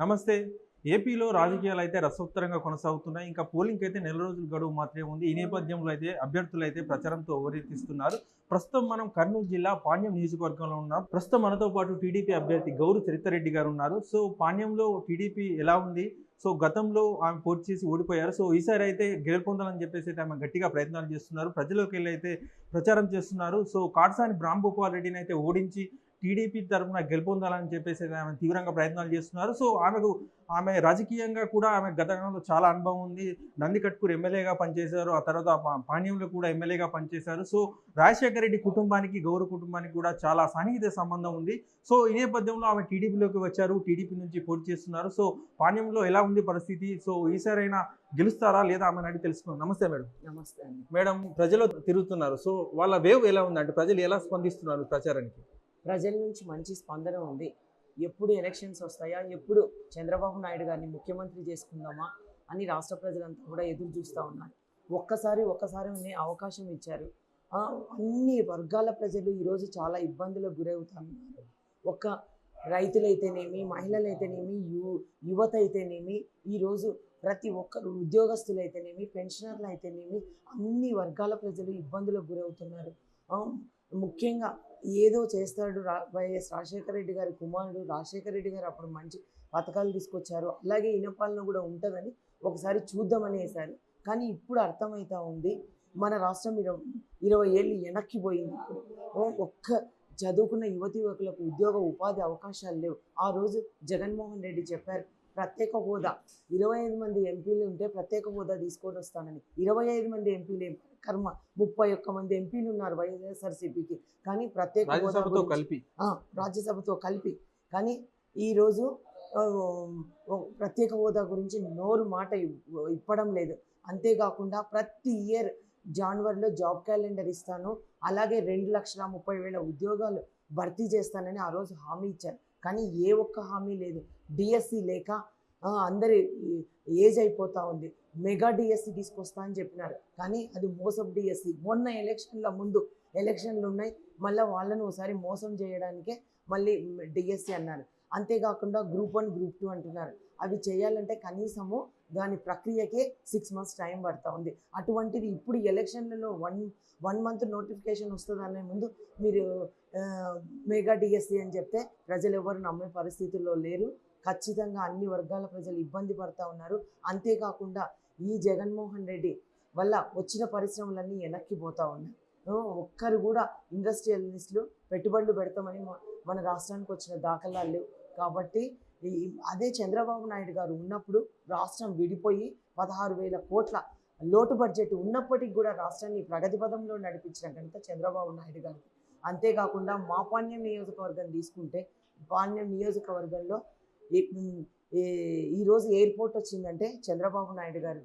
నమస్తే. ఏపీలో రాజకీయాలు అయితే రసోత్తరంగా కొనసాగుతున్నాయి. ఇంకా పోలింగ్ అయితే నెల రోజుల గడువు మాత్రమే ఉంది. ఈ నేపథ్యంలో అయితే అభ్యర్థులు అయితే ప్రచారంతో ఓరెత్తిస్తున్నారు ప్రస్తుతం మనం కర్నూలు జిల్లా పాణ్యం నియోజకవర్గంలో ఉన్నాం. ప్రస్తుతం మనతో పాటు టీడీపీ అభ్యర్థి గౌరు చరితారెడ్డి గారు ఉన్నారు. సో పాణ్యంలో టీడీపీ ఎలా ఉంది? సో గతంలో ఆమె పోటీ చేసి ఓడిపోయారు. సో ఈసారి అయితే గెలుపొందాలని చెప్పేసి అయితే ఆమె గట్టిగా ప్రయత్నాలు చేస్తున్నారు. ప్రజలోకి వెళ్ళి అయితే ప్రచారం చేస్తున్నారు. సో కాటసాని బ్రాంభూపాల్ రెడ్డిని అయితే ఓడించి టీడీపీ తరఫున గెలుపొందాలని చెప్పేసి ఆమె తీవ్రంగా ప్రయత్నాలు చేస్తున్నారు. సో ఆమెకు ఆమె రాజకీయంగా కూడా ఆమె గతంలో చాలా అనుభవం ఉంది. నందికట్పూర్ ఎమ్మెల్యేగా పనిచేశారు. ఆ తర్వాత పా- పాణ్యంలో కూడా ఎమ్మెల్యేగా పనిచేశారు. సో రాజశేఖర రెడ్డి కుటుంబానికి గౌరవ కుటుంబానికి కూడా చాలా సన్నిహిత సంబంధం ఉంది. సో ఈ నేపథ్యంలో ఆమె టీడీపీలోకి వచ్చారు. టీడీపీ నుంచి పోటీ చేస్తున్నారు. సో పాణ్యంలో ఎలా ఉంది పరిస్థితి? సో ఈసారైనా గెలుస్తారా లేదా ఆమెను అడిగి తెలుసుకుందాం. నమస్తే మేడం. నమస్తే అండి. మేడం ప్రజలు తిరుగుతున్నారు. సో వాళ్ళ వేవ్ ఎలా ఉంది అంటే ప్రజలు ఎలా స్పందిస్తున్నారు ప్రచారానికి? ప్రజల నుంచి మంచి స్పందన ఉంది. ఎప్పుడు ఎలక్షన్స్ వస్తాయా? ఎప్పుడు చంద్రబాబు నాయుడు గారిని ముఖ్యమంత్రి చేసుకుందామా? అని రాష్ట్ర ప్రజలంతా కూడా ఎదురు చూస్తూ ఉన్నారు. ఒక్కసారి ఒక్కసారి ఉన్న అవకాశం ఇచ్చారు. అన్ని వర్గాల ప్రజలు ఈరోజు చాలా ఇబ్బందులకు గురవుతున్నారు. ఒక్క రైతులైతేనేమి మహిళలైతేనేమి యు యువత అయితేనేమి ఈరోజు ప్రతి ఒక్కరు ఉద్యోగస్తులు అయితేనేమి పెన్షనర్లు అయితేనేమి అన్ని వర్గాల ప్రజలు ఇబ్బందులకు గురవుతున్నారు. ముఖ్యంగా ఏదో చేస్తాడు రా వైఎస్ రాజశేఖర రెడ్డి గారి కుమారుడు. రాజశేఖర రెడ్డి గారు అప్పుడు మంచి పథకాలు తీసుకొచ్చారు. అలాగే ఇనపాలన కూడా ఉంటుందని ఒకసారి చూద్దామనేసారు. కానీ ఇప్పుడు అర్థమవుతా ఉంది. మన రాష్ట్రం ఇరవై ఇరవై ఏళ్ళు వెనక్కి పోయింది ఒక్క చదువుకున్న యువతి యువకులకు ఉద్యోగ ఉపాధి అవకాశాలు లేవు. ఆ రోజు జగన్మోహన్ రెడ్డి చెప్పారు ప్రత్యేక హోదా. ఇరవై ఐదు మంది ఎంపీలు ఉంటే ప్రత్యేక హోదా తీసుకొని వస్తానని. ఇరవై ఐదు మంది ఎంపీలు ఏం కర్మ. ముప్పై ఒక్క మంది ఎంపీలు ఉన్నారు వైఎస్ఆర్సీపీకి. కానీ ప్రత్యేక హోదా రాజ్యసభతో కలిపి. రాజ్యసభతో కలిపి. కానీ ఈరోజు ప్రత్యేక హోదా గురించి నోరు మాట ఇప్పడం లేదు. అంతేకాకుండా ప్రతి ఇయర్ జనవరిలో జాబ్ క్యాలెండర్ ఇస్తాను. అలాగే రెండు లక్షల ముప్పై వేల ఉద్యోగాలు భర్తీ చేస్తానని ఆ రోజు హామీ ఇచ్చారు. కానీ ఏ ఒక్క హామీ లేదు. డిఎస్సి లేక అందరి ఏజ్ అయిపోతూ ఉంది. మెగా డిఎస్సి తీసుకొస్తా అని చెప్పినారు. కానీ అది మోసం డిఎస్సి. మొన్న ఎలక్షన్ల ముందు ఎలక్షన్లు ఉన్నాయి. మళ్ళీ వాళ్ళను ఒకసారి మోసం చేయడానికే మళ్ళీ డిఎస్సి అన్నారు. అంతేకాకుండా గ్రూప్ వన్ గ్రూప్ టూ అంటున్నారు. అవి చేయాలంటే కనీసము దాని ప్రక్రియకే సిక్స్ మంత్స్ టైం పడుతూ ఉంది. అటువంటిది ఇప్పుడు ఎలక్షన్లలో వన్ వన్ మంత్ నోటిఫికేషన్ వస్తుందనే ముందు మీరు మెగా డిఎస్సి అని చెప్తే ప్రజలు ఎవరు నమ్మే పరిస్థితుల్లో లేరు. ఖచ్చితంగా అన్ని వర్గాల ప్రజలు ఇబ్బంది పడతా ఉన్నారు. అంతేకాకుండా ఈ జగన్మోహన్ రెడ్డి వల్ల వచ్చిన పరిశ్రమలన్నీ వెనక్కి పోతూ ఉన్నాయి. ఒక్కరు కూడా ఇండస్ట్రియలిస్టులు పెట్టుబడులు పెడతామని మన- రాష్ట్రానికి వచ్చిన దాఖలాలు లేవు. కాబట్టి అదే చంద్రబాబు నాయుడు గారు ఉన్నప్పుడు రాష్ట్రం విడిపోయి పదహారు వేల కోట్ల లోటు బడ్జెట్ ఉన్నప్పటికీ కూడా రాష్ట్రాన్ని ప్రగతి పదంలో నడిపించిన ఘనత చంద్రబాబు నాయుడు గారికి అంతేకాకుండా మా పాణ్యం నియోజకవర్గం తీసుకుంటే పాణ్యం నియోజకవర్గంలో ఈరోజు ఎయిర్పోర్ట్ వచ్చిందంటే చంద్రబాబు నాయుడు గారి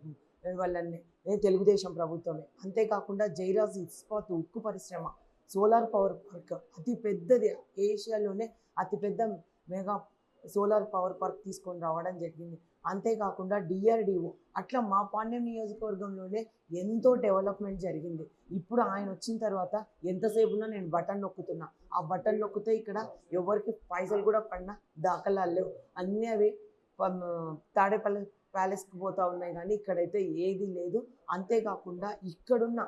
వల్లనే తెలుగుదేశం ప్రభుత్వమే. అంతేకాకుండా జైరాజ్ ఇస్పాత్ ఉక్కు పరిశ్రమ సోలార్ పవర్ పార్క్ అతి పెద్దది ఏషియాలోనే అతిపెద్ద మెగా సోలార్ పవర్ పార్క్ తీసుకొని రావడం జరిగింది. అంతేకాకుండా డిఆర్డిఓ అట్లా మా పాండ్యం నియోజకవర్గంలోనే ఎంతో డెవలప్మెంట్ జరిగింది. ఇప్పుడు ఆయన వచ్చిన తర్వాత ఎంతసేపు ఉన్నా నేను బటన్ నొక్కుతున్నా. ఆ బటన్ నొక్కితే ఇక్కడ ఎవరికి పైసలు కూడా పడినా దాఖలాలు లేవు. అన్నీ అవి తాడేపల్లి ప్యాలెస్కి పోతూ ఉన్నాయి కానీ ఇక్కడైతే ఏది లేదు. అంతేకాకుండా ఇక్కడున్న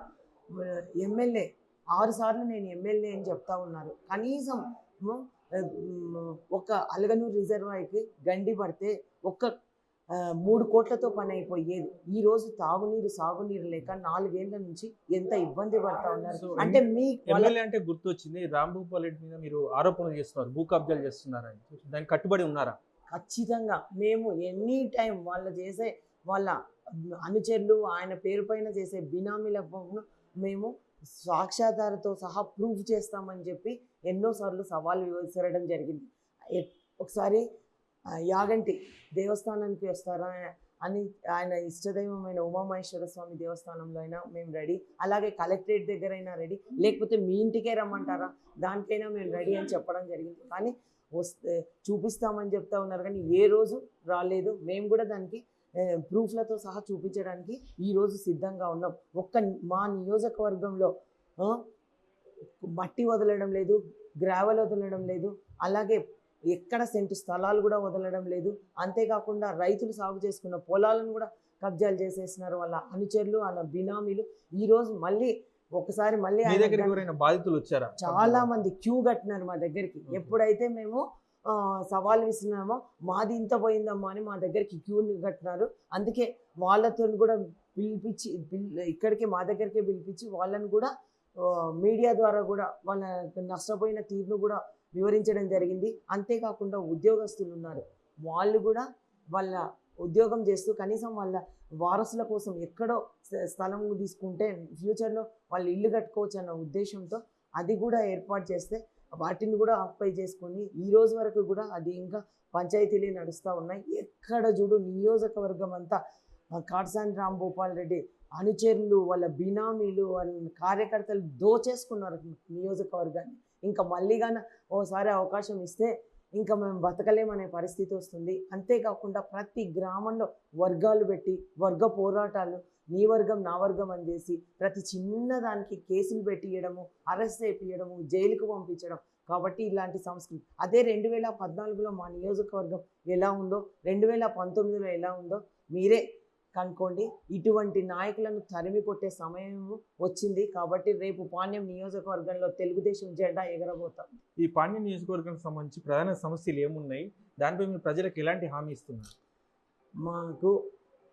ఎమ్మెల్యే ఆరుసార్లు నేను ఎమ్మెల్యే అని చెప్తా ఉన్నారు. కనీసం ఒక అలగనూరు రిజర్వాయర్కి గండి పడితే ఒక్క మూడు కోట్లతో పని అయిపోయేది ఈ రోజు తాగునీరు సాగునీరు లేక నాలుగేళ్ళ నుంచి ఎంత ఇబ్బంది పడతా ఉన్నారు. అంటే మీ ఎమ్మెల్యే అంటే గుర్తొచ్చింది రాంభూపాల్ రెడ్డి మీద మీరు ఆరోపణలు చేస్తున్నారు భూ కబ్జాలు చేస్తున్నారని. దానికి కట్టుబడి ఉన్నారా? ఖచ్చితంగా. మేము ఎనీ టైం వాళ్ళు చేసే వాళ్ళ అనుచరులు ఆయన పేరు పైన చేసే బినామీల మేము సాక్ష్యాధారతో సహా ప్రూఫ్ చేస్తామని చెప్పి ఎన్నోసార్లు సవాల్ విసరడం జరిగింది. ఒకసారి యాగంటి దేవస్థానానికి వస్తారా అని ఆయన ఇష్టదైవమైన ఉమామహేశ్వర స్వామి దేవస్థానంలో అయినా మేము రెడీ అలాగే కలెక్టరేట్ దగ్గర అయినా రెడీ లేకపోతే మీ ఇంటికే రమ్మంటారా? దానికైనా మేము రెడీ అని చెప్పడం జరిగింది. కానీ వస్తే చూపిస్తామని చెప్తా ఉన్నారు. కానీ ఏ రోజు రాలేదు. మేము కూడా దానికి ప్రూఫ్లతో సహా చూపించడానికి ఈరోజు సిద్ధంగా ఉన్నాం. ఒక్క మా నియోజకవర్గంలో మట్టి వదలడం లేదు గ్రావెల్ వదలడం లేదు. అలాగే ఎక్కడ సెంటు స్థలాలు కూడా వదలడం లేదు. అంతేకాకుండా రైతులు సాగు చేసుకున్న పొలాలను కూడా కబ్జాలు చేసేసినారు వాళ్ళ అనుచరులు వాళ్ళ బినామీలు. ఈ రోజు మళ్ళీ ఒకసారి మళ్ళీ బాధితులు వచ్చారా? చాలా మంది క్యూ కట్టినారు మా దగ్గరికి. ఎప్పుడైతే మేము సవాల్ విసినామో మాది ఇంత పోయిందమ్మా అని మా దగ్గరికి క్యూ కట్టినారు. అందుకే వాళ్ళతో కూడా పిలిపించి పిల్- ఇక్కడికే మా దగ్గరికే పిలిపించి వాళ్ళని కూడా మీడియా ద్వారా కూడా వాళ్ళ నష్టపోయిన తీరును కూడా వివరించడం జరిగింది. అంతేకాకుండా ఉద్యోగస్తులు ఉన్నారు వాళ్ళు కూడా వాళ్ళ ఉద్యోగం చేస్తూ కనీసం వాళ్ళ వారసుల కోసం ఎక్కడో స్థలం తీసుకుంటే ఫ్యూచర్లో వాళ్ళు ఇల్లు కట్టుకోవచ్చు అన్న ఉద్దేశంతో అది కూడా ఏర్పాటు చేస్తే వాటిని కూడా ఆక్యుపై చేసుకొని ఈ రోజు వరకు కూడా అది ఇంకా పంచాయతీలే నడుస్తూ ఉన్నాయి. ఎక్కడ చూడు నియోజకవర్గం అంతా కాటసాని రామ్ భూపాల్ రెడ్డి అనుచరులు వాళ్ళ బినామీలు వాళ్ళ కార్యకర్తలు దోచేసుకున్నారు నియోజకవర్గాన్ని. ఇంకా మళ్ళీ గాన ఓసారి అవకాశం ఇస్తే ఇంకా మేము బతకలేమనే పరిస్థితి వస్తుంది. అంతేకాకుండా ప్రతి గ్రామంలో వర్గాలు పెట్టి వర్గ పోరాటాలు నీ వర్గం నా వర్గం అని చేసి ప్రతి చిన్న దానికి కేసులు పెట్టియడము అరెస్ట్ చేయించడము జైలుకు పంపించడం కాబట్టి ఇలాంటి సంస్కృతి. అదే రెండు వేల పద్నాలుగులో మా నియోజకవర్గం ఎలా ఉందో రెండు వేల పంతొమ్మిదిలో ఎలా ఉందో మీరే కనుక్కోండి. ఇటువంటి నాయకులను తరిమి కొట్టే సమయం వచ్చింది కాబట్టి రేపు పాణ్యం నియోజకవర్గంలో తెలుగుదేశం జెండా ఎగరబోతాం. ఈ పాండ్య నియోజకవర్గానికి సంబంధించి ప్రధాన సమస్యలు ఏమున్నాయి? దానిపై మీరు ప్రజలకు ఎలాంటి హామీ ఇస్తున్నారు? మాకు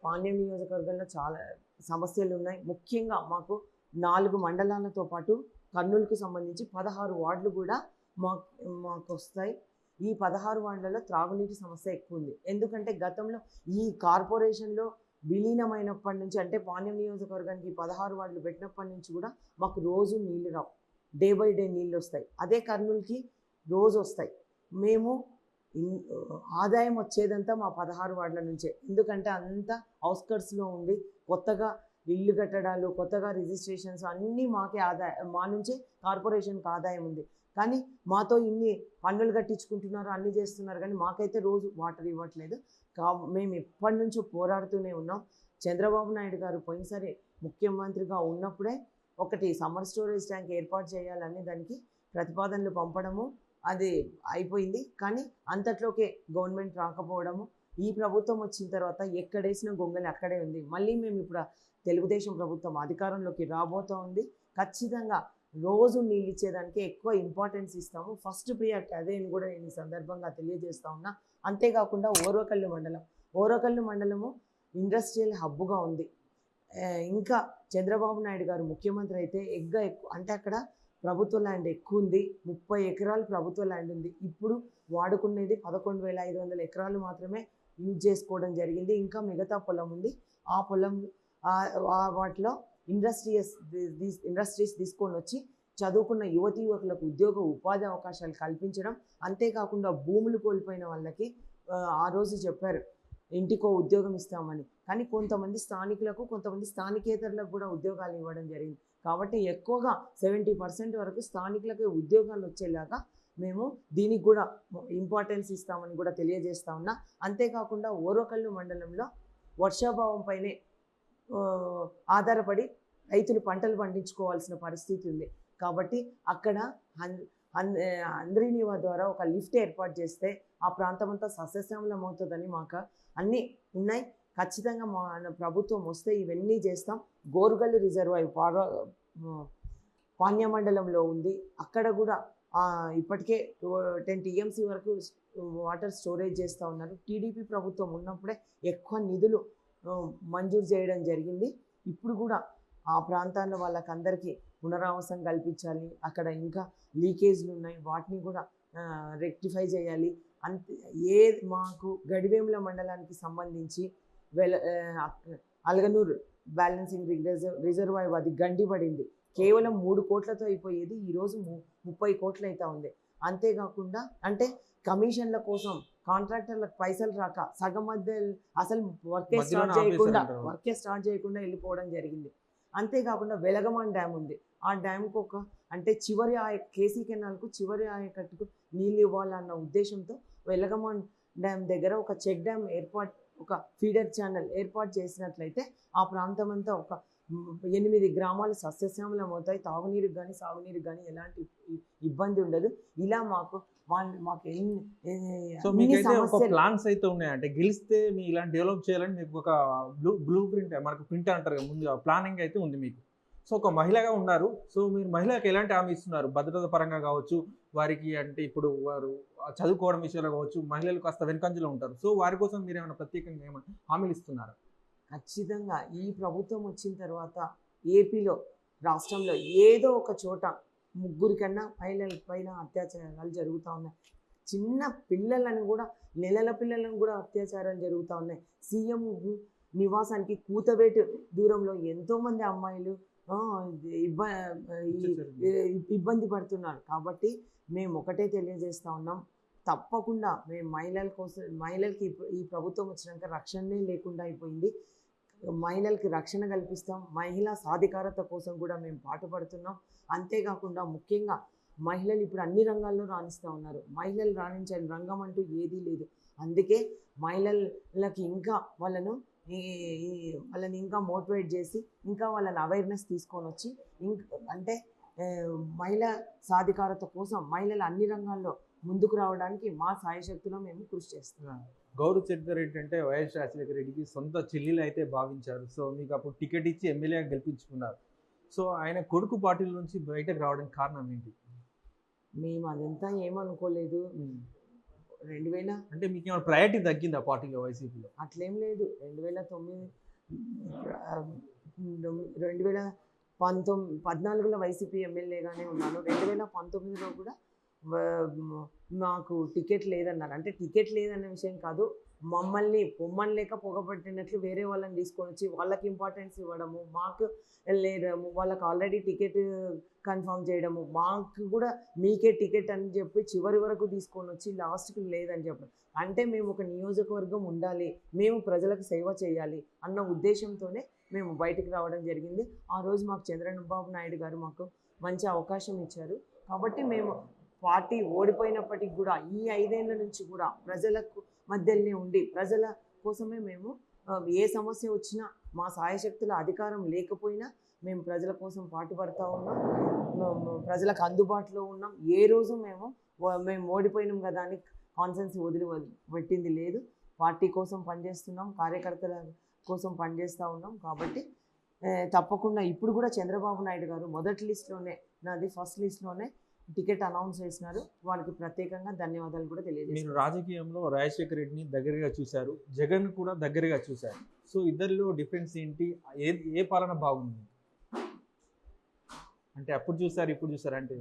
పాణ్యం నియోజకవర్గంలో చాలా సమస్యలు ఉన్నాయి. ముఖ్యంగా మాకు నాలుగు మండలాలతో పాటు కర్నూలుకు సంబంధించి పదహారు వార్డులు కూడా మాకు మాకు వస్తాయి. ఈ పదహారు వార్డులలో త్రాగునీటి సమస్య ఎక్కువ ఉంది. ఎందుకంటే గతంలో ఈ కార్పొరేషన్లో విలీనమైనప్పటి నుంచి అంటే పాణ్యం నియోజకవర్గానికి పదహారు వార్డులు పెట్టినప్పటి నుంచి కూడా మాకు రోజు నీళ్ళు రావు. డే బై డే నీళ్ళు వస్తాయి. అదే కర్నూలుకి రోజు వస్తాయి. మేము ఆదాయం వచ్చేదంతా మా పదహారు వార్డుల నుంచే. ఎందుకంటే అంతా అవుట్స్కట్స్లో ఉంది కొత్తగా ఇల్లు కట్టడాలు కొత్తగా రిజిస్ట్రేషన్స్ అన్నీ మాకే ఆదాయం మా నుంచే కార్పొరేషన్కి ఆదాయం ఉంది. కానీ మాతో ఇన్ని పన్నులు కట్టించుకుంటున్నారు అన్ని చేస్తున్నారు. కానీ మాకైతే రోజు వాటర్ ఇవ్వట్లేదు. కా మేము ఎప్పటి నుంచో పోరాడుతూనే ఉన్నాం. చంద్రబాబు నాయుడు గారు పోయినసారి ముఖ్యమంత్రిగా ఉన్నప్పుడే ఒకటి సమ్మర్ స్టోరేజ్ ట్యాంక్ ఏర్పాటు చేయాలని దానికి ప్రతిపాదనలు పంపడము అది అయిపోయింది. కానీ అంతట్లోకే గవర్నమెంట్ రాకపోవడము ఈ ప్రభుత్వం వచ్చిన తర్వాత ఎక్కడేసిన గొంగలి అక్కడే ఉంది. మళ్ళీ మేము ఇప్పుడు తెలుగుదేశం ప్రభుత్వం అధికారంలోకి రాబోతూ ఉంది. ఖచ్చితంగా రోజు నీళ్ళు ఇచ్చేదానికి ఎక్కువ ఇంపార్టెన్స్ ఇస్తాము. ఫస్ట్ ప్రియారిటీ అదే అని కూడా నేను ఈ సందర్భంగా తెలియజేస్తా ఉన్నా. అంతేకాకుండా ఓరకల్లు మండలం. ఓరకల్లు మండలము ఇండస్ట్రియల్ హబ్బుగా ఉంది. ఇంకా చంద్రబాబు నాయుడు గారు ముఖ్యమంత్రి అయితే ఎగ్గ ఎక్కువ అంటే అక్కడ ప్రభుత్వ ల్యాండ్ ఎక్కువ ఉంది ముప్పై ఎకరాలు ప్రభుత్వ ల్యాండ్ ఉంది. ఇప్పుడు వాడుకునేది పదకొండు వేల ఐదు వందల ఎకరాలు మాత్రమే యూజ్ చేసుకోవడం జరిగింది. ఇంకా మిగతా పొలం ఉంది. ఆ పొలం వాటిలో ఇండస్ట్రీస్ ఇండస్ట్రీస్ తీసుకొని వచ్చి చదువుకున్న యువతీ యువకులకు ఉద్యోగ ఉపాధి అవకాశాలు కల్పించడం అంతేకాకుండా భూములు కోల్పోయిన వాళ్ళకి ఆ, రోజు చెప్పారు ఇంటికో ఉద్యోగం ఇస్తామని. కానీ కొంతమంది స్థానికులకు కొంతమంది స్థానికేతరులకు కూడా ఉద్యోగాలు ఇవ్వడం జరిగింది. కాబట్టి ఎక్కువగా సెవెంటీ పర్సెంట్ వరకు స్థానికులకే ఉద్యోగాలు వచ్చేలాగా మేము దీనికి కూడా ఇంపార్టెన్స్ ఇస్తామని కూడా తెలియజేస్తా ఉన్నా. అంతేకాకుండా ఓరకల్లు మండలంలో వర్షాభావం పైనే ఆధారపడి రైతులు పంటలు పండించుకోవాల్సిన పరిస్థితి ఉంది. కాబట్టి అక్కడ హన్ అంద్రీనివా ద్వారా ఒక లిఫ్ట్ ఏర్పాటు చేస్తే ఆ ప్రాంతం అంతా సస్యశ్యామలం అవుతుందని మాకు అన్నీ ఉన్నాయి. ఖచ్చితంగా మన ప్రభుత్వం వస్తే ఇవన్నీ చేస్తాం. గోరుగల్లు రిజర్వాయర్ పార పాణ్య మండలంలో ఉంది. అక్కడ కూడా ఇప్పటికే టెన్ టీఎంసీ వరకు వాటర్ స్టోరేజ్ చేస్తూ ఉన్నారు. టీడీపీ ప్రభుత్వం ఉన్నప్పుడే ఎక్కువ నిధులు మంజూరు చేయడం జరిగింది. ఇప్పుడు కూడా ఆ ప్రాంతాల్లో వాళ్ళకందరికీ పునరావాసం కల్పించాలి. అక్కడ ఇంకా లీకేజ్లు ఉన్నాయి. వాటిని కూడా రెక్టిఫై చేయాలి. అంతే ఏ మాకు గడివేముల మండలానికి సంబంధించి వెల అలగనూరు బ్యాలెన్సింగ్ రిజర్వ్ రిజర్వాయర్ అది గండిపడింది. కేవలం మూడు కోట్లతో అయిపోయేది. ఈరోజు ము ముప్పై కోట్లు అవుతా ఉంది. అంతేకాకుండా అంటే కమిషన్ల కోసం కాంట్రాక్టర్లకు పైసలు రాక సగం మధ్య అసలు వర్కే స్టార్ట్ చేయకుండా. వర్కే స్టార్ట్ చేయకుండా వెళ్ళిపోవడం జరిగింది. అంతేకాకుండా వెలగమాన్ డ్యామ్ ఉంది. ఆ డ్యామ్కి ఒక అంటే చివరి ఆయ కేసీ కెనాల్కు చివరి ఆయకట్టుకు నీళ్ళు ఇవ్వాలన్న ఉద్దేశంతో వెలగమాన్ డ్యామ్ దగ్గర ఒక చెక్ డ్యామ్ ఏర్పాటు ఒక ఫీడర్ ఛానల్ ఏర్పాటు చేసినట్లయితే ఆ ప్రాంతం అంతా ఒక ఎనిమిది గ్రామాలు సస్యశ్యామలం అవుతాయి తాగునీరుకి కానీ సాగునీరుకి కానీ ఎలాంటి ఇబ్బంది ఉండదు. ఇలా మాకు వాళ్ళు మాకు సో మీకైతే ఒక ప్లాన్స్ అయితే ఉన్నాయి? అంటే గెలిస్తే మీ ఇలాంటి డెవలప్ చేయాలని మీకు ఒక బ్లూ బ్లూ ప్రింట్ మనకు ప్రింట్ అంటారు కదా ముందుగా ప్లానింగ్ అయితే ఉంది మీకు. సో ఒక మహిళగా ఉన్నారు. సో మీరు మహిళలకు ఎలాంటి హామీ ఇస్తున్నారు? భద్రత పరంగా కావచ్చు వారికి అంటే ఇప్పుడు వారు చదువుకోవడం విషయంలో కావచ్చు మహిళలు కాస్త వెనుకంజలో ఉంటారు. సో వారి కోసం మీరు ఏమైనా ప్రత్యేకంగా ఏమైనా హామీలు ఇస్తున్నారు? ఖచ్చితంగా ఈ ప్రభుత్వం వచ్చిన తర్వాత ఏపీలో రాష్ట్రంలో ఏదో ఒక చోట ముగ్గురి కన్నా మహిళల పైన అత్యాచారాలు జరుగుతూ ఉన్నాయి. చిన్న పిల్లలను కూడా నెలల పిల్లలను కూడా అత్యాచారాలు జరుగుతూ ఉన్నాయి. సీఎం నివాసానికి కూతవేటు దూరంలో ఎంతోమంది అమ్మాయిలు ఆ, ఇబ్బ ఈ- ఇబ్బంది పడుతున్నారు. కాబట్టి మేము ఒకటే తెలియజేస్తా ఉన్నాం. తప్పకుండా మేము మహిళల కోసం మహిళలకి ఈ ప్రభుత్వం వచ్చినాక రక్షణనే లేకుండా అయిపోయింది. మహిళలకి రక్షణ కల్పిస్తాం. మహిళా సాధికారత కోసం కూడా మేము పాటుపడుతున్నాం. అంతేకాకుండా ముఖ్యంగా మహిళలు ఇప్పుడు అన్ని రంగాల్లో రాణిస్తూ ఉన్నారు. మహిళలు రాణించని రంగం అంటూ ఏదీ లేదు. అందుకే మహిళలకి ఇంకా వాళ్ళను ఈ వాళ్ళని ఇంకా మోటివేట్ చేసి ఇంకా వాళ్ళని అవేర్నెస్ తీసుకొని వచ్చి అంటే మహిళ సాధికారత కోసం మహిళలు అన్ని రంగాల్లో ముందుకు రావడానికి మా సాయశక్తిలో మేము కృషి చేస్తున్నాము గౌరవ్ చెడ్కర్ ఏంటంటే వైఎస్ రాజశేఖర రెడ్డికి సొంత చెల్లెలు అయితే భావించారు. సో మీకు అప్పుడు టికెట్ ఇచ్చి ఎమ్మెల్యేగా గెలిపించుకున్నారు. సో ఆయన కొడుకు పార్టీల నుంచి బయటకు రావడానికి కారణం ఏంటి? మేము అదంతా ఏమనుకోలేదు. రెండు వేల అంటే మీకు ఏమైనా ప్రయారిటీ తగ్గింది ఆ పార్టీలో వైసీపీలో? అట్లేం లేదు. రెండు వేల తొమ్మిది రెండు వేల పంతొమ్మిది పద్నాలుగులో వైసీపీ ఎమ్మెల్యేగానే ఉన్నాను. రెండు వేల పంతొమ్మిదిలో కూడా మాకు టికెట్ లేదన్నారు. అంటే టికెట్ లేదన్న విషయం కాదు. మమ్మల్ని పొమ్మని లేక పొగబట్టినట్లు వేరే వాళ్ళని తీసుకొని వచ్చి వాళ్ళకి ఇంపార్టెన్స్ ఇవ్వడము మాకు లేడము వాళ్ళకి ఆల్రెడీ టికెట్ కన్ఫర్మ్ చేయడము మాకు కూడా మీకే టికెట్ అని చెప్పి చివరి వరకు తీసుకొని వచ్చి లాస్ట్కి లేదని చెప్పడం. అంటే మేము ఒక నియోజకవర్గం ఉండాలి మేము ప్రజలకు సేవ చేయాలి అన్న ఉద్దేశంతోనే మేము బయటకు రావడం జరిగింది. ఆ రోజు మాకు చంద్రబాబు నాయుడు గారు మాకు మంచి అవకాశం ఇచ్చారు. కాబట్టి మేము పార్టీ ఓడిపోయినప్పటికి కూడా ఈ ఐదేళ్ళ నుంచి కూడా ప్రజలకు మధ్యలోనే ఉండి ప్రజల కోసమే మేము ఏ సమస్య వచ్చినా మా సాయశక్తుల అధికారం లేకపోయినా మేము ప్రజల కోసం పాటుపడతా ఉన్నాం. ప్రజలకు అందుబాటులో ఉన్నాం. ఏ రోజు మేము మేము ఓడిపోయినాం కదా అని కాన్సెన్స్ వదిలి పెట్టింది లేదు. పార్టీ కోసం పనిచేస్తున్నాం కార్యకర్తల కోసం పనిచేస్తూ ఉన్నాం కాబట్టి తప్పకుండా ఇప్పుడు కూడా చంద్రబాబు నాయుడు గారు మొదటి లిస్ట్లోనే నాది ఫస్ట్ లిస్ట్లోనే టికెట్ అనౌన్స్ చేసినారు. వాళ్ళకి ప్రత్యేకంగా ధన్యవాదాలు కూడా మీరు తెలియజేస్తారు రాజకీయంలో రాజశేఖర రెడ్డిని దగ్గరగా చూశారు. జగన్ కూడా దగ్గరగా చూశారు. సో ఇద్దరిలో డిఫరెన్స్ ఏంటి? ఏ ఏ పాలన బాగుంది? అంటే అప్పుడు చూసారు ఇప్పుడు చూసారు అంటే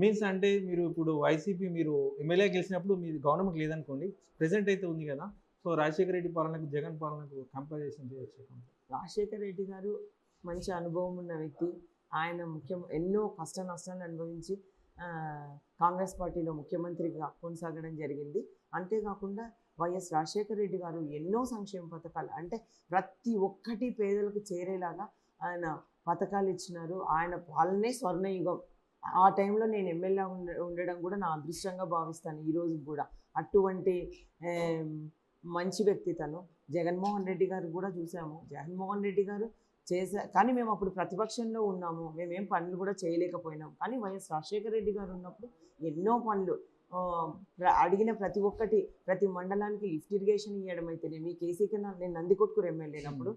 మీన్స్ అంటే మీరు ఇప్పుడు వైసీపీ మీరు ఎమ్మెల్యే గెలిచినప్పుడు మీది గవర్నమెంట్ లేదనుకోండి ప్రెసెంట్ అయితే ఉంది కదా. సో రాజశేఖర రెడ్డి పాలనకు జగన్ పాలనకు కంపారిజన్ చేయొచ్చు రాజశేఖర్ రెడ్డి గారు మంచి అనుభవం ఉన్న వ్యక్తి. ఆయన ముఖ్యం ఎన్నో కష్ట నష్టాలు అనుభవించి కాంగ్రెస్ పార్టీలో ముఖ్యమంత్రిగా కొనసాగడం జరిగింది. అంతేకాకుండా వైఎస్ రాజశేఖర రెడ్డి గారు ఎన్నో సంక్షేమ పథకాలు అంటే ప్రతి ఒక్కటి పేదలకు చేరేలాగా ఆయన పథకాలు ఇచ్చినారు. ఆయన పాలనే స్వర్ణయుగం. ఆ టైంలో నేను ఎమ్మెల్యే ఉండడం కూడా నా అదృష్టంగా భావిస్తాను ఈరోజు కూడా. అటువంటి మంచి వ్యక్తి తను. జగన్మోహన్ రెడ్డి గారు కూడా చూసాము. జగన్మోహన్ రెడ్డి గారు చేసా కానీ మేము అప్పుడు ప్రతిపక్షంలో ఉన్నాము. మేమేం పనులు కూడా చేయలేకపోయినాం. కానీ వైఎస్ రాజశేఖర రెడ్డి గారు ఉన్నప్పుడు ఎన్నో పనులు అడిగిన ప్రతి ఒక్కటి ప్రతి మండలానికి లిఫ్ట్ ఇరిగేషన్ ఇవ్వడం అయితేనేమి కేసీ కెనాల్ నేను నందికొట్కూరు ఎమ్మెల్యేనప్పుడు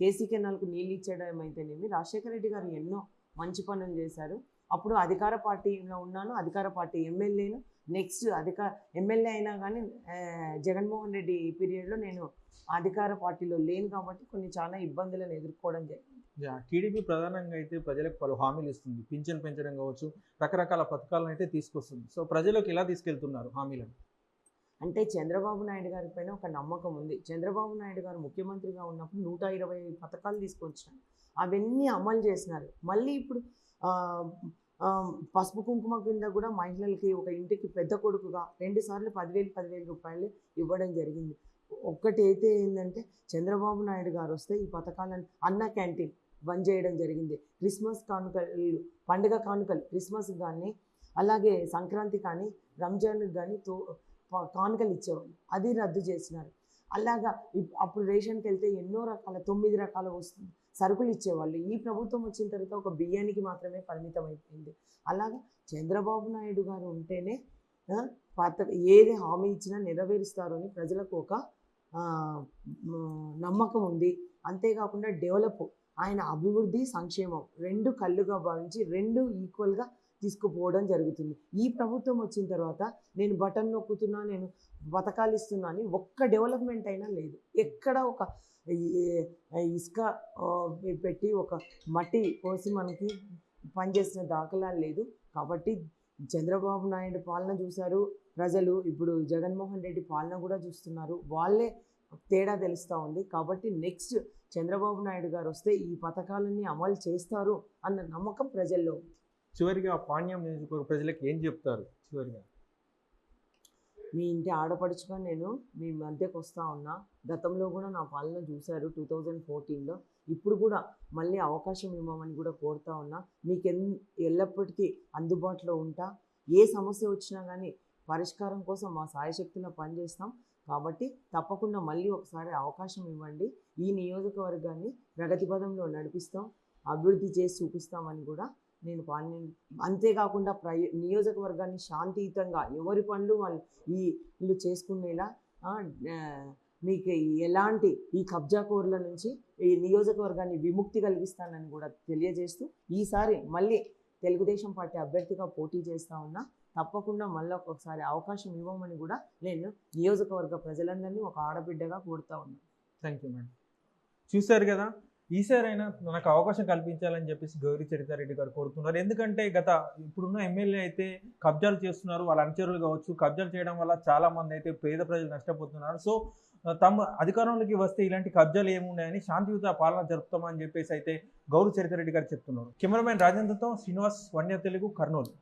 కేసీ కెనాల్కు నీళ్ళు ఇచ్చడం అయితేనేమి రాజశేఖర రెడ్డి గారు ఎన్నో మంచి పనులు చేశారు. అప్పుడు అధికార పార్టీలో ఉన్నాను అధికార పార్టీ ఎమ్మెల్యేను నెక్స్ట్ అధికార ఎమ్మెల్యే అయినా కానీ జగన్మోహన్ రెడ్డి పీరియడ్లో నేను అధికార పార్టీలో లేను కాబట్టి కొన్ని చాలా ఇబ్బందులను ఎదుర్కోవడం జరిగింది. టీడీపీ ప్రధానంగా అయితే ప్రజలకు పలు హామీలు ఇస్తుంది. పింఛన్ పెంచడం కావచ్చు రకరకాల పథకాలను అయితే తీసుకొస్తుంది. సో ప్రజలకు ఎలా తీసుకెళ్తున్నారు హామీలను? అంటే చంద్రబాబు నాయుడు గారి పైన ఒక నమ్మకం ఉంది. చంద్రబాబు నాయుడు గారు ముఖ్యమంత్రిగా ఉన్నప్పుడు నూట ఇరవై పథకాలు తీసుకొచ్చినారు. అవన్నీ అమలు చేసినారు. మళ్ళీ ఇప్పుడు పసుపు కుంకుమ కింద కూడా మహిళలకి ఒక ఇంటికి పెద్ద కొడుకుగా రెండు సార్లు పదివేలు పదివేలు రూపాయలు ఇవ్వడం జరిగింది. ఒక్కటి అయితే ఏంటంటే చంద్రబాబు నాయుడు గారు వస్తే ఈ పథకాలను అన్న క్యాంటీన్ బంద్ చేయడం జరిగింది. క్రిస్మస్ కానుకలు పండుగ కానుకలు క్రిస్మస్ కానీ అలాగే సంక్రాంతి కానీ రంజాన్కి కానీ తో కానుకలు ఇచ్చేవాళ్ళు. అది రద్దు చేసినారు. అలాగా ఇప్- అప్పుడు రేషన్కి వెళ్తే ఎన్నో రకాల తొమ్మిది రకాల వస్తు సరుకులు ఇచ్చేవాళ్ళు. ఈ ప్రభుత్వం వచ్చిన తర్వాత ఒక బియ్యానికి మాత్రమే పరిమితం అయిపోయింది అలాగా చంద్రబాబు నాయుడు గారు ఉంటేనే పాత ఏది హామీ ఇచ్చినా నెరవేరుస్తారు అని ప్రజలకు ఒక నమ్మకం ఉంది. అంతేకాకుండా డెవలప్ ఆయన అభివృద్ధి సంక్షేమం రెండు కళ్ళుగా భావించి రెండు ఈక్వల్గా తీసుకుపోవడం జరుగుతుంది. ఈ ప్రభుత్వం వచ్చిన తర్వాత నేను బటన్ నొక్కుతున్నా నేను పథకాలు ఇస్తున్నా అని ఒక్క డెవలప్మెంట్ అయినా లేదు. ఎక్కడ ఒక ఇసుక పెట్టి ఒక మట్టి పోసి మనకి పనిచేసిన దాఖలా లేదు. కాబట్టి చంద్రబాబు నాయుడు పాలన చూశారు. ప్రజలు ఇప్పుడు జగన్మోహన్ రెడ్డి పాలన కూడా చూస్తున్నారు. వాళ్ళే తేడా తెలుస్తూ ఉంది. కాబట్టి నెక్స్ట్ చంద్రబాబు నాయుడు గారు వస్తే ఈ పథకాలన్నీ అమలు చేస్తారు అన్న నమ్మకం ప్రజల్లో చివరిగా పాణ్యం నియోజకవర్గ ప్రజలకు ఏం చెప్తారు? చివరిగా. మీ ఇంటి ఆడపడుచుగా నేను మీ మధ్యకు వస్తూ ఉన్నా గతంలో కూడా నా పాలన చూశారు టూ థౌజండ్ ఫోర్టీన్లో. ఇప్పుడు కూడా మళ్ళీ అవకాశం ఇవ్వమని కూడా కోరుతా ఉన్నా. మీకు ఎన్ ఎల్లప్పటికీ అందుబాటులో ఉంటా. ఏ సమస్య వచ్చినా కానీ పరిష్కారం కోసం మా సాయశక్తిలో పనిచేస్తాం. కాబట్టి తప్పకుండా మళ్ళీ ఒకసారి అవకాశం ఇవ్వండి. ఈ నియోజకవర్గాన్ని ప్రగతి పదంలో నడిపిస్తాం. అభివృద్ధి చేసి చూపిస్తామని కూడా నేను పని అంతేకాకుండా ప్రయ నియోజకవర్గాన్ని శాంతియుతంగా ఎవరి పనులు వాళ్ళు ఈ ఇల్లు చేసుకునేలా మీకు ఎలాంటి ఈ కబ్జా కోర్ల నుంచి ఈ నియోజకవర్గాన్ని విముక్తి కలిగిస్తానని కూడా తెలియజేస్తూ ఈసారి మళ్ళీ తెలుగుదేశం పార్టీ అభ్యర్థిగా పోటీ చేస్తూ ఉన్నా తప్పకుండా మళ్ళీ ఒక్కొక్కసారి అవకాశం ఇవ్వమని కూడా నేను నియోజకవర్గ ప్రజలందరినీ ఒక ఆడబిడ్డగా కోరుతా ఉన్నాను థ్యాంక్ యూ మేడం. చూశారు కదా ఈసారైనా నాకు అవకాశం కల్పించాలని చెప్పేసి గౌరీ చరితారెడ్డి గారు కోరుతున్నారు. ఎందుకంటే గత ఇప్పుడున్న ఎమ్మెల్యే అయితే కబ్జాలు చేస్తున్నారు. వాళ్ళ అనుచరులు కావచ్చు కబ్జాలు చేయడం వల్ల చాలా మంది అయితే పేద ప్రజలు నష్టపోతున్నారు. సో తమ అధికారంలోకి వస్తే ఇలాంటి కబ్జాలు ఏమున్నాయని శాంతియుత పాలన జరుపుతామని చెప్పేసి అయితే గౌరీ చరితారెడ్డి గారు చెప్తున్నారు. కెమెరామెన్ రాజేంద్రతో శ్రీనివాస్ వన్య తెలుగు కర్నూలు.